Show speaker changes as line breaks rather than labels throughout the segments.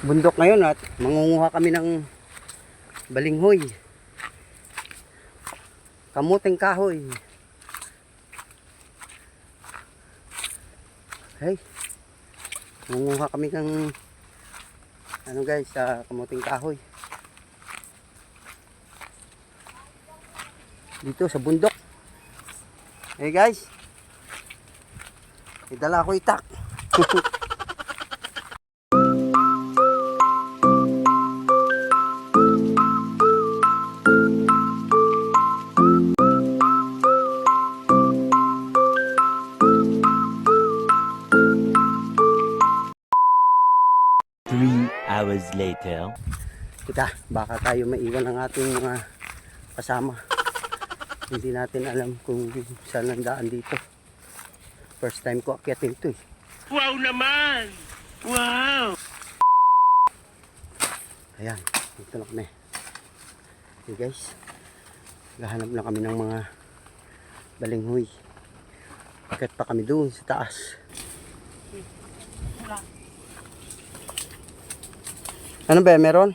bundok ngayon at mangunguha kami ng balinghoy. Kamuting kahoy. Hey. Mangunguha kami ng ano guys, sa kamuting kahoy. Dito sa bundok. Hey guys. Idala ko itak.
Three hours later.
Teka, baka tayo maiwan ng ating mga kasama. Hindi natin alam kung saan ang daan dito. First time ko akyatin ito eh.
Wow naman! Wow!
Ayan, dito na kami. Okay guys, gahanap na kami ng mga balinghoy. Akyat pa kami doon sa taas. Ano ba, meron?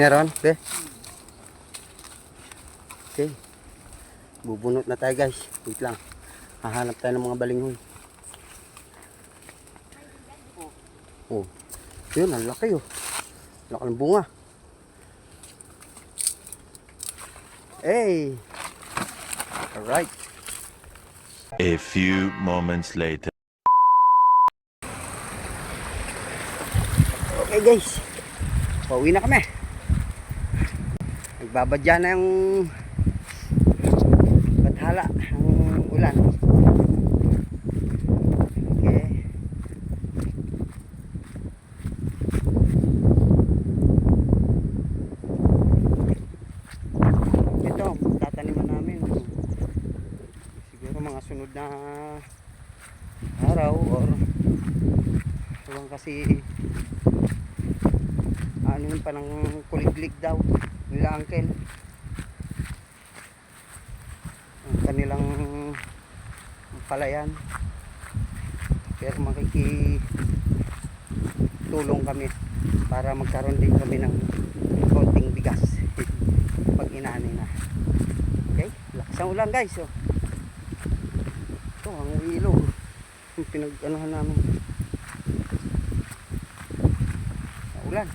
Meron? Be? Okay. Bubunot na tayo guys. Wait lang. Hahanap tayo ng mga balinghoy. Oh. Yun, ang laki oh. Laki ng bunga. Hey! Alright.
A few moments later.
Okay guys. Pauwi na kami. Nagbabadya na yung bathala ng ulan. Okay. Ito, tataniman namin. Siguro mga sunod na araw or Ewan kasi ano yun pa ng kuliglig daw nila uncle. Ang kanilang palayan. Pero makiki tulong kami para magkaroon din kami ng konting bigas pag inani na. Okay? Lakas ang ulan guys oh. Ito ang ilog. Yung pinag anuhan namin ulan